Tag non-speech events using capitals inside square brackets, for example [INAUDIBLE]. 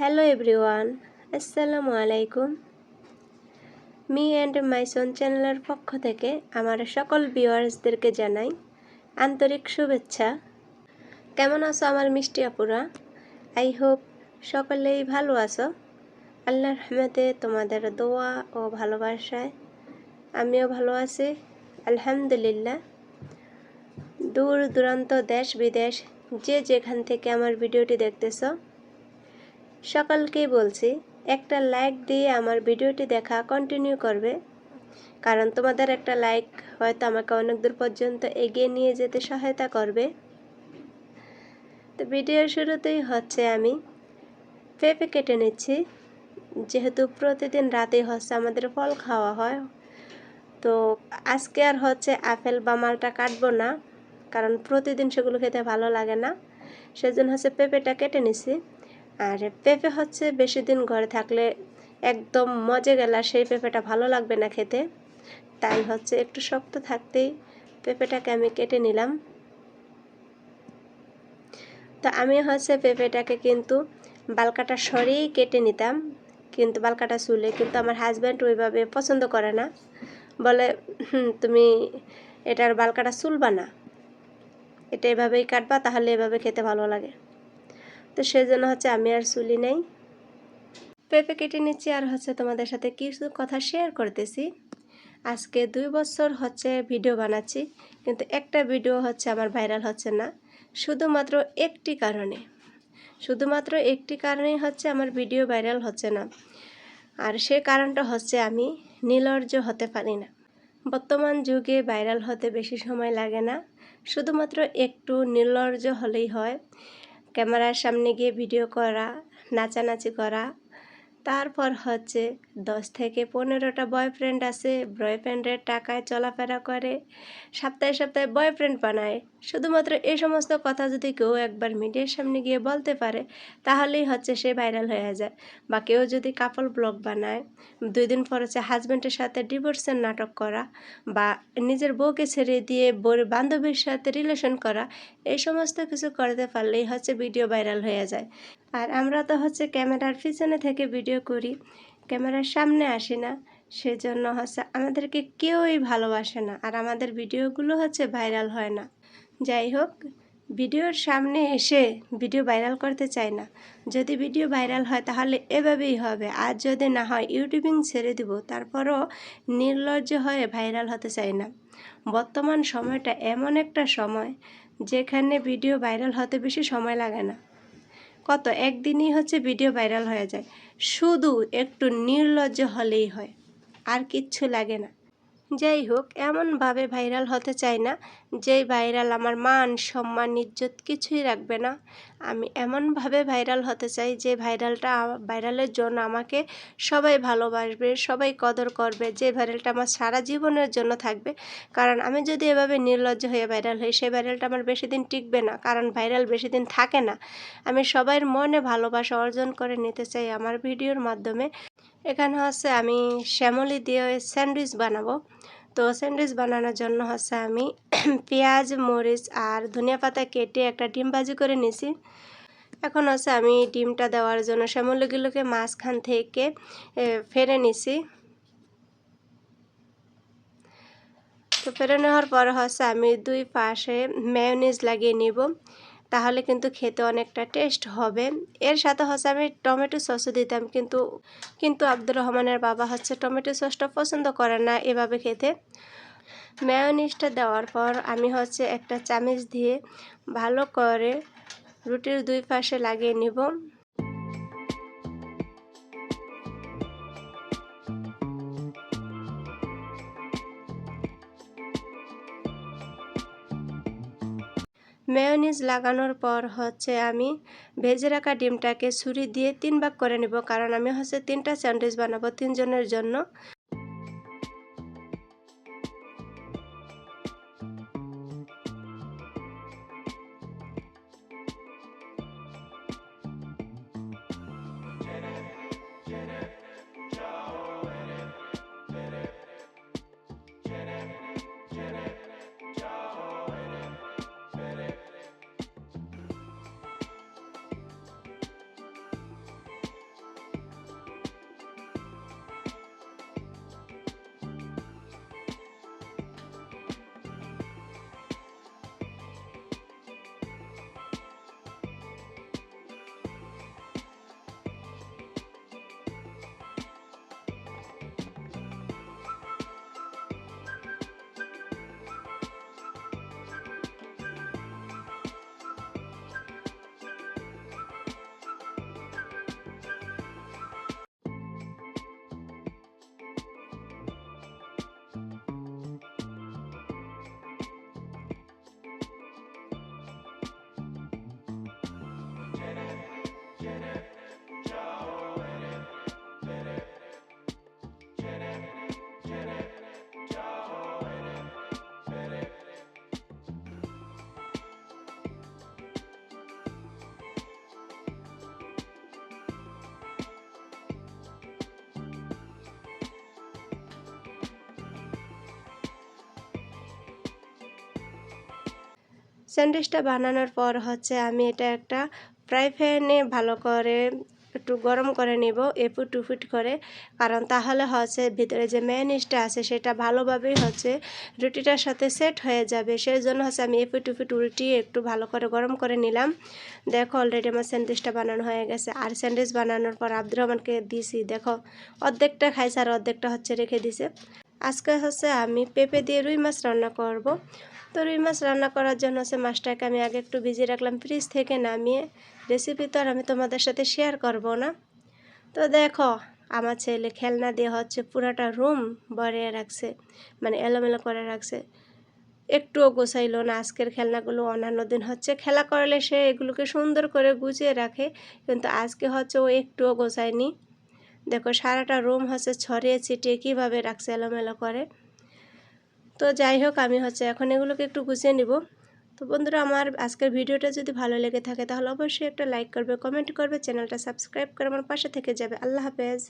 Hello everyone আসসালামু আলাইকুম me and my সন চ্যানেলের পক্ষ থেকে আমার সকল ভিউয়ার্সদেরকে জানাই আন্তরিক শুভেচ্ছা। কেমন আছো আমার মিষ্টি আপুরা? আই হোপ সকলেই ভালো আছো। আল্লাহর রহমতে তোমাদের দোয়া ও ভালোবাসায় আমিও ভালো আছি, আলহামদুলিল্লাহ। দূর দূরান্ত দেশ বিদেশ যে যেখান থেকে আমার ভিডিওটি দেখতেছো সকলকেই বলছি, একটা লাইক দিয়ে আমার ভিডিওটি দেখা কন্টিনিউ করবে। কারণ তোমাদের একটা লাইক হয়তো আমাকে অনেক দূর পর্যন্ত এগিয়ে নিয়ে যেতে সহায়তা করবে। তো ভিডিওর শুরুতেই হচ্ছে আমি পেঁপে কেটে নিচ্ছি। যেহেতু প্রতিদিন রাতেই হচ্ছে আমাদের ফল খাওয়া হয়, তো আজকে আর হচ্ছে আপেল বা মালটা কাটবো না, কারণ প্রতিদিন সেগুলো খেতে ভালো লাগে না। সেজন্য হচ্ছে পেঁপেটা কেটে নিছি। আর পেঁপে হচ্ছে বেশি দিন ঘরে থাকলে একদম মজে গেলা সেই পেঁপেটা ভালো লাগবে না খেতে। তাই হচ্ছে একটু শক্ত থাকতেই পেঁপেটাকে আমি কেটে নিলাম। তো আমি হচ্ছে পেঁপেটাকে কিন্তু বালকাটা সরিয়েই কেটে নিতাম, কিন্তু বালকাটা চুলে, কিন্তু আমার হাজব্যান্ড ওইভাবে পছন্দ করে না। বলে তুমি এটার বালকাটা চুলবা না। এটা এভাবেই কাটবা, তাহলে এভাবে খেতে ভালো লাগে। তো সেজন্য হচ্ছে আমি আর চুলি নেই। পেঁপে কেটে নিচ্ছি আর হচ্ছে তোমাদের সাথে কিছু কথা শেয়ার করতেছি। আজকে দুই বছর হচ্ছে ভিডিও বানাচ্ছি, কিন্তু একটা ভিডিও হচ্ছে আমার ভাইরাল হচ্ছে না, শুধুমাত্র একটি কারণে। শুধুমাত্র একটি কারণেই হচ্ছে আমার ভিডিও ভাইরাল হচ্ছে না। আর সে কারণটা হচ্ছে আমি নির্লজ্জ হতে পারি না। বর্তমান যুগে ভাইরাল হতে বেশি সময় লাগে না, শুধুমাত্র একটু নির্লজ্জ হলেই হয়। ক্যামেরার সামনে গিয়ে ভিডিও করা নাচানাচি করা। তারপর হচ্ছে দশ থেকে পনেরোটা বয়ফ্রেন্ড আছে বয়ফ্রেন্ডের টাকায় চলাফেরা করে, সপ্তাহে সপ্তাহে বয়ফ্রেন্ড বানায়। শুধুমাত্র এই সমস্ত কথা যদি কেউ একবার মিডিয়ার সামনে গিয়ে বলতে পারে, তাহলেই হচ্ছে সে ভাইরাল হয়ে যায়। বা কেউ যদি কাপল ব্লগ বানায়, দুই দিন পর হচ্ছে হাজব্যান্ডের সাথে ডিভোর্সের নাটক করা, বা নিজের বউকে ছেড়ে দিয়ে বউর বান্ধবীর সাথে রিলেশন করা এই সমস্ত কিছু করতে পারলেই হচ্ছে ভিডিও ভাইরাল হয়ে যায়। আর আমরা তো হচ্ছে ক্যামেরার পিছনে থেকে ভিডিও করি। ক্যামেরার সামনে আসি না, সেজন্য হচ্ছে আমাদেরকে কেউই ভালোবাসে না, আর আমাদের ভিডিওগুলো হচ্ছে ভাইরাল হয় না। যাই হোক, ভিডিওর সামনে এসে ভিডিও ভাইরাল করতে চাই না। যদি ভিডিও ভাইরাল হয় তাহলে এভাবেই হবে, আর যদি না হয় ইউটিউবিং ছেড়ে দিব, তারপরও নির্লজ্জ হয়ে ভাইরাল হতে চাই না। বর্তমান সময়টা এমন একটা সময়, যেখানে ভিডিও ভাইরাল হতে বেশি সময় লাগে না। কত একদিনই হচ্ছে ভিডিও ভাইরাল হয়ে যায়। শুধু একটু নির্লজ্জ হলেই হয়। আর কিচ্ছু লাগে না। যাই হোক, এমনভাবে ভাইরাল হতে চাই না যেই ভাইরাল আমার মান, সম্মান, ইজ্জত কিছুই রাখবে না। আমি এমনভাবে ভাইরাল হতে চাই যে ভাইরালটা ভাইরালের জন্য আমাকে সবাই ভালোবাসবে, সবাই কদর করবে, যে ভাইরালটা আমার সারা জীবনের জন্য থাকবে। কারণ আমি যদি এভাবে নির্লজ্জ হয়ে ভাইরাল হই সেই ভাইরালটা আমার বেশি দিন টিকবে না, কারণ ভাইরাল বেশি দিন থাকে না। আমি সবার মনে ভালোবাসা অর্জন করে নিতে চাই আমার ভিডিওর মাধ্যমে। এখানে হচ্ছে আমি শ্যামলি দিয়ে স্যান্ডউইচ বানাবো। তো স্যান্ডউইচ বানানোর জন্য হচ্ছে আমি [CLEARS THROAT] পেঁয়াজ, মরিচ আর ধনিয়া পাতা কেটে একটা ডিম ভাজি করে নিছি। এখন হচ্ছে আমি ডিমটা দেওয়ার জন্য শ্যামলিগুলোকে মাঝখান থেকে ফেরে নিছি। তো ফেরে নেওয়ার পর হচ্ছে আমি দুই পাশে ম্যায়োনিজ লাগিয়ে নিব। তাহলে কিন্তু খেতে অনেকটা টেস্ট হবে। এর সাথে হচ্ছে আমি টমেটো সসও দিতাম কিন্তু কিন্তু আব্দুর রহমানের বাবা হচ্ছে টমেটো সসটা পছন্দ করে না এভাবে খেতে। ম্যায়োনিজটা দেওয়ার পর আমি হচ্ছে একটা চামিচ দিয়ে ভালো করে রুটির দুই পাশে লাগিয়ে নিব। মেয়নিজ লাগানোর পর হচ্ছে আমি ভেজে রাখা ডিমটাকে ছুরি দিয়ে তিন ভাগ করে নেব। কারণ আমি হচ্ছে তিনটা স্যান্ডউইচ বানাবো তিনজনের জন্য। স্যান্ডউইচটা বানানোর পর হচ্ছে আমি এটা একটা ফ্রাই প্যানে ভালো করে একটু গরম করে নিব এফুট টুফুট করে। কারণ তাহলে হচ্ছে ভিতরে যে ম্যানিসটা আছে সেটা ভালোভাবেই হচ্ছে রুটিটার সাথে সেট হয়ে যাবে। সেই জন্য হচ্ছে আমি এফুট টুফুট উল্টিয়ে একটু ভালো করে গরম করে নিলাম। দেখো অলরেডি আমার স্যান্ডউইচটা বানানো হয়ে গেছে। আর স্যান্ডউইচ বানানোর পর আব্দুর রহমানকে দিছি, দেখো অর্ধেকটা খাইছে আর অর্ধেকটা হচ্ছে রেখে দিছে। আজকে হচ্ছে আমি পেঁপে দিয়ে রুই মাছ রান্না করব। তো রুই মাছ রান্না করার জন্য হচ্ছে মাছটাকে আমি আগে একটু ভিজিয়ে রাখলাম ফ্রিজ থেকে নামিয়ে। রেসিপি তো আর আমি তোমাদের সাথে শেয়ার করব না। তো দেখো, আমার ছেলে খেলনা দিয়ে হচ্ছে পুরাটা রুম ভরিয়ে রাখছে মানে এলোমেলো করে রাখছে। একটুও গোছাইলো না, আজকের খেলনাগুলো অন্যান্য দিন হচ্ছে খেলা করলে সে এগুলোকে সুন্দর করে গুছিয়ে রাখে, কিন্তু আজকে হচ্ছে ও একটুও গোছায়নি। দেখো, সারাটা রুম হচ্ছে ছড়িয়ে ছিটিয়ে কীভাবে রাখছে এলোমেলো করে। তো যাই হোক, আমি হচ্ছে এখন এগুলোকে একটু গুছিয়ে নিব। তো বন্ধুরা, আমার আজকের ভিডিওটা যদি ভালো লেগে থাকে, তাহলে অবশ্যই একটা লাইক করবে কমেন্ট করবে, চ্যানেলটা সাবস্ক্রাইব করে আমার পাশে থেকে যাবে। আল্লাহ হাফেজ।